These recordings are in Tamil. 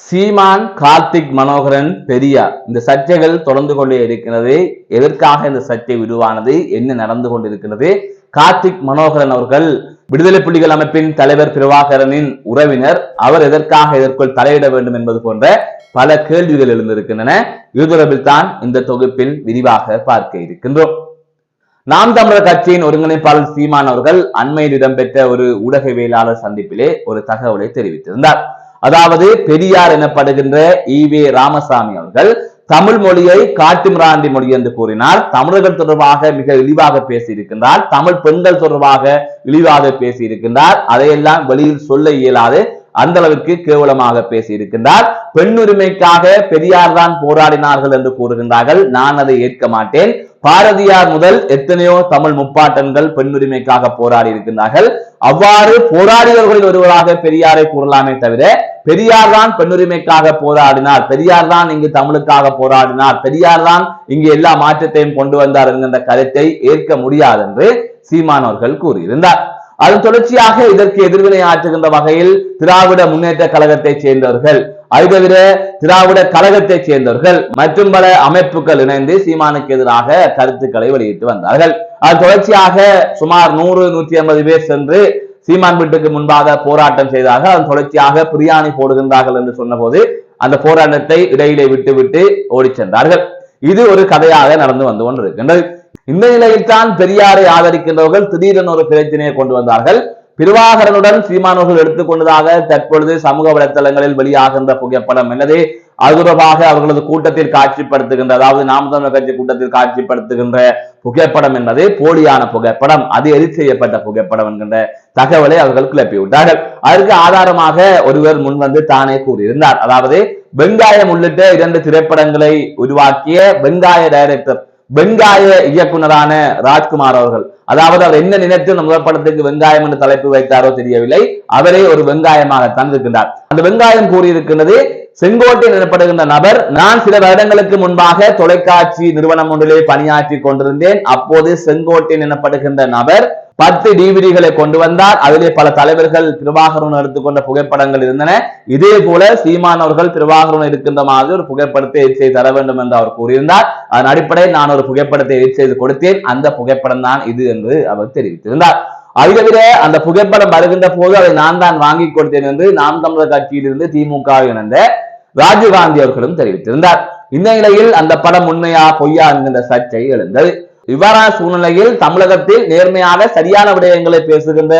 சீமான் கார்த்திக் மனோகரன் பெரியார். இந்த சர்ச்சைகள் தொடர்ந்து கொண்டே இருக்கிறது. எதற்காக இந்த சர்ச்சை உருவானது? என்ன நடந்து கொண்டிருக்கிறது? கார்த்திக் மனோகரன் அவர்கள் விடுதலை புலிகள் அமைப்பின் தலைவர் பிரபாகரனின் உறவினர். அவர் எதற்காக இதற்குள் தலையிட வேண்டும் என்பது போன்ற பல கேள்விகள் எழுந்திருக்கின்றன. இது தொடர்பில் தான் இந்த தொகுப்பில் விரிவாக பார்க்க இருக்கின்றோம். நாம் தமிழர் கட்சியின் ஒருங்கிணைப்பாளர் சீமான் அவர்கள் அண்மையில் இடம்பெற்ற ஒரு ஊடகவியலாளர் சந்திப்பிலே ஒரு தகவலை தெரிவித்திருந்தார். அதாவது பெரியார் எனப்படுகின்ற ஈவே ராமசாமி அவர்கள் தமிழ் மொழியை காட்டுமிராண்டி மொழி என்று கூறினார். தமிழர்கள் தொடர்பாக மிக இழிவாக பேசியிருக்கின்றார். தமிழ் பெண்கள் தொடர்பாக இழிவாக பேசியிருக்கின்றார். அதையெல்லாம் வெளியில் சொல்ல இயலாது. அந்த அளவிற்கு கேவலமாக பேசியிருக்கின்றார். பெண் உரிமைக்காக பெரியார் தான் போராடினார்கள் என்று கூறுகின்றார்கள். நான் அதை ஏற்க மாட்டேன். பாரதியார் முதல் எத்தனையோ தமிழ் முப்பாட்டன்கள் பெண் உரிமைக்காக போராடி இருக்கின்றார்கள். அவ்வாறு போராடியவர்களில் ஒருவராக பெரியாரை கூறலாமே தவிர பெரியார் தான் பெண்ணுரிமைக்காக போராடினார். பெரியார் தான் இங்கு தமிழுக்காக போராடினார். பெரியார் தான் இங்கு எல்லா மாற்றத்தையும் கொண்டு வந்தார் என்கின்ற கருத்தை ஏற்க முடியாது என்று சீமான் அவர்கள் கூறியிருந்தார். அதன் தொடர்ச்சியாக இதற்கு எதிர்வினை ஆற்றுகின்ற வகையில் திராவிட முன்னேற்ற கழகத்தைச் சேர்ந்தவர்கள் அது தவிர திராவிட கழகத்தை சேர்ந்தவர்கள் மற்றும் பல அமைப்புகள் இணைந்து சீமானுக்கு எதிராக கருத்துக்களை வெளியிட்டு வந்தார்கள். அது தொடர்ச்சியாக சுமார் நூறு நூற்றி ஐம்பது பேர் சென்று சீமான் வீட்டுக்கு முன்பாக போராட்டம் செய்தார்கள். அதன் தொடர்ச்சியாக பிரியாணி போடுகின்றார்கள் என்று சொன்னபோது அந்த போராட்டத்தை இடையிலே விட்டுவிட்டு ஓடி சென்றார்கள். இது ஒரு கதையாக நடந்து வந்து கொண்டிருக்கின்றது. இந்த நிலையில்தான் பெரியாரை ஆதரிக்கின்றவர்கள் திடீரென ஒரு பிரச்சனையை கொண்டு வந்தார்கள். பிரபாகரனுடன் சீமானவர்கள் எடுத்துக்கொண்டதாக தற்பொழுது சமூக வலைத்தளங்களில் வெளியாகின்ற புகைப்படம் என்னது? அதுரவாக அவர்களது கூட்டத்தில் காட்சிப்படுத்துகின்ற அதாவது நாம் தமிழர் கட்சி கூட்டத்தில் காட்சிப்படுத்துகின்ற புகைப்படம் என்பது போலியான புகைப்படம். அது எரி செய்யப்பட்ட புகைப்படம் என்கின்ற தகவலை அவர்கள் கிளப்பிவிட்டார்கள். அதற்கு ஆதாரமாக ஒருவர் முன்வந்து தானே கூறியிருந்தார். அதாவது வெங்காயம் உள்ளிட்ட இரண்டு திரைப்படங்களை உருவாக்கிய வெங்காய டைரக்டர் வெங்காய இயக்குனரான ராஜ்குமார் அவர்கள். அதாவது அவர் என்ன நினைத்து இந்த முதல் படத்துக்கு வெங்காயம் என்று தலைப்பு வைத்தாரோ தெரியவில்லை. அவரே ஒரு வெங்காயமாக தந்திருக்கின்றார். அந்த வெங்காயம் கூறியிருக்கின்றது செங்கோட்டையன் எனப்படுகின்ற நபர் நான் சில வருடங்களுக்கு முன்பாக தொலைக்காட்சி நிறுவனம் ஒன்றிலே பணியாற்றி கொண்டிருந்தேன். அப்போது செங்கோட்டையன் எனப்படுகின்ற நபர் பத்து டிவிடிகளை கொண்டு வந்தார். அதிலே பல தலைவர்கள் பிரபாகரன் எடுத்துக்கொண்ட புகைப்படங்கள் இருந்தன. இதே போல சீமான் அவர்கள் பிரபாகரன் இருக்கின்ற மாதிரி ஒரு புகைப்படத்தை எடிட் செய்து தர வேண்டும் என்று அவர் கூறியிருந்தார். அதன் அடிப்படையில் நான் ஒரு புகைப்படத்தை எடிட் செய்து கொடுத்தேன். அந்த புகைப்படம் தான் இது என்று அவர் தெரிவித்திருந்தார். அது தவிர அந்த புகைப்படம் வருகின்ற போது அதை நான் தான் வாங்கி கொடுத்தேன் என்று நாம் தமிழர் கட்சியிலிருந்து திமுக இணைந்த ராஜீவ்காந்தி அவர்களும் தெரிவித்திருந்தார். இந்த நிலையில் அந்த படம் உண்மையா பொய்யா என்கின்ற சர்ச்சை எழுந்தது. இவ்வாறான சூழ்நிலையில் தமிழகத்தில் நேர்மையாக சரியான விடயங்களை பேசுகின்ற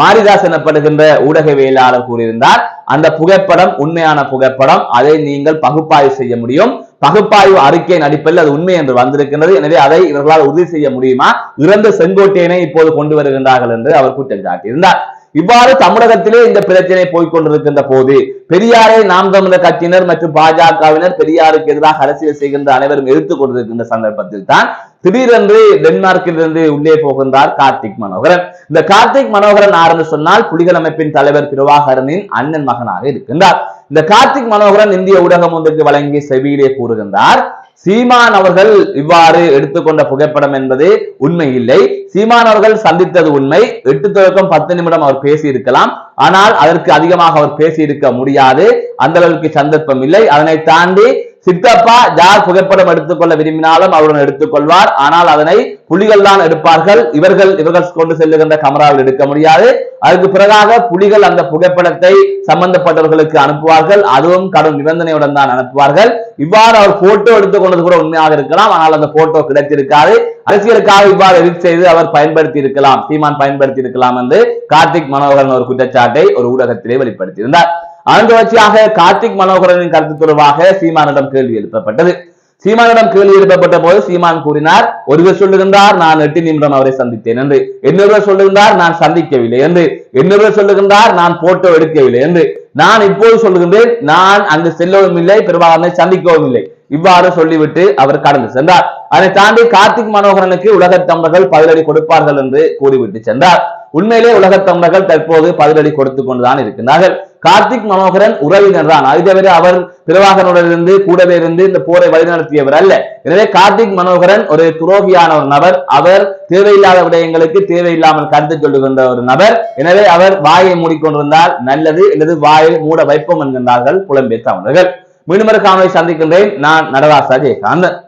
மாரிதாஸ் எனப்படுகின்ற ஊடகவியலாளர் கூறியிருந்தார். அந்த புகைப்படம் உண்மையான புகைப்படம். அதை நீங்கள் பகுப்பாய்வு செய்ய முடியும். பகுப்பாய்வு அறிக்கையின் அடிப்படையில் அது உண்மை என்று வந்திருக்கின்றது. எனவே அதை இவர்களால் உறுதி செய்ய முடியுமா? இறந்த செங்கோட்டையனை இப்போது கொண்டு வருகின்றார்கள் என்று அவர் குற்றம் சாட்டியிருந்தார். இவ்வாறு தமிழகத்திலே இந்த பிரச்சனை போய்கொண்டிருக்கின்ற போது பெரியாரை நாம் தமிழர் கட்சியினர் மற்றும் பாஜகவினர் பெரியாருக்கு எதிராக அரசியல் செய்கின்ற அனைவரும் எதிர்த்துக் கொண்டிருக்கின்ற சந்தர்ப்பத்தில் தான் திடீரென்று டென்மார்க்கில் இருந்து உள்ளே போகின்றார் கார்த்திக் மனோகரன். இந்த கார்த்திக் மனோகரன் ஆரம்பி சொன்னால் புலிகள் அமைப்பின் தலைவர் பிரபாகரனின் அண்ணன் மகனாக இருக்கின்றார். இந்த கார்த்திக் மனோகரன் இந்திய ஊடகம் ஒன்றுக்கு வழங்கிய செவியிலே கூறுகின்றார் சீமான் அவர்கள் இவ்வாறு எடுத்துக்கொண்ட புகைப்படம் என்பது உண்மை இல்லை. சீமான் அவர்கள் சந்தித்தது உண்மை. எட்டு தொடக்கம் பத்து நிமிடம் அவர் பேசி இருக்கலாம் ஆனால் அதற்கு அதிகமாக அவர் பேசி இருக்க முடியாது. அந்த அளவுக்கு சந்தர்ப்பம் இல்லை. அதனை தாண்டி சித்தப்பா யார் புகைப்படம் எடுத்துக்கொள்ள விரும்பினாலும் அவருடன் எடுத்துக்கொள்வார். ஆனால் அதனை புலிகள் தான் எடுப்பார்கள். இவர்கள் இவர்கள் கொண்டு செல்லுகின்ற கமராவில் எடுக்க முடியாது. அதுக்கு பிறகாக புலிகள் அந்த புகைப்படத்தை சம்பந்தப்பட்டவர்களுக்கு அனுப்புவார்கள். அதுவும் கடும் நிபந்தனையுடன் தான் அனுப்புவார்கள். இவ்வாறு அவர் போட்டோ எடுத்துக்கொண்டது கூட உண்மையாக இருக்கலாம். ஆனால் அந்த போட்டோ கிடைத்திருக்காது. அரசியலுக்காக இவ்வாறு எடிட் செய்து அவர் பயன்படுத்தி இருக்கலாம். சீமான் பயன்படுத்தி இருக்கலாம் என்று கார்த்திக் மனோகரன் ஒரு குற்றச்சாட்டை ஒரு ஊடகத்திலே வெளிப்படுத்தியிருந்தார். அதன் கார்த்திக் மனோகரனின் கருத்து தொடர்பாக சீமானிடம் கேள்வி எழுப்பப்பட்டது. சீமானிடம் கேள்வி எழுப்பப்பட்ட போது சீமான் கூறினார் ஒருவர் சொல்லுகின்றார் நான் எட்டு நிமிடம் அவரை சந்தித்தேன் என்று. இன்னொருவர் சொல்லுகின்றார் நான் சந்திக்கவில்லை என்று. இன்னொருவர் சொல்லுகின்றார் நான் போட்டோ எடுக்கவில்லை என்று. நான் இப்போது சொல்லுகின்றேன் நான் அங்கு செல்லவும் இல்லை பெரும்பாலான சந்திக்கவும் இல்லை இவ்வாறு சொல்லிவிட்டு அவர் கடந்து சென்றார். அதை தாண்டி கார்த்திக் மனோகரனுக்கு உலக தமிழர்கள் பதிலடி கொடுப்பார்கள் என்று கூறிவிட்டு சென்றார். உண்மையிலே உலக தமிழர்கள் தற்போது பதிலடி கொடுத்துக் கொண்டுதான் இருக்கின்றார்கள். கார்த்திக் மனோகரன் உறவினர் தான். அது தவிர அவர் பிரபாகரனுடன் இருந்து கூடவே இருந்து இந்த போரை வழிநடத்தியவர் அல்ல. எனவே கார்த்திக் மனோகரன் ஒரு துரோகியான ஒரு நபர். அவர் தேவையில்லாத விடயங்களுக்கு தேவையில்லாமல் கருத்து சொல்லுகின்ற ஒரு நபர். எனவே அவர் வாயை மூடிக்கொண்டிருந்தால் நல்லது அல்லது வாயை மூட வைப்போம் என்கின்றார்கள் புலம்பெயர் தமிழர்கள். மீண்டும் ஒரு காணொலி சந்திக்கின்றேன். நான் நடராசா ஜெயகாந்தன்.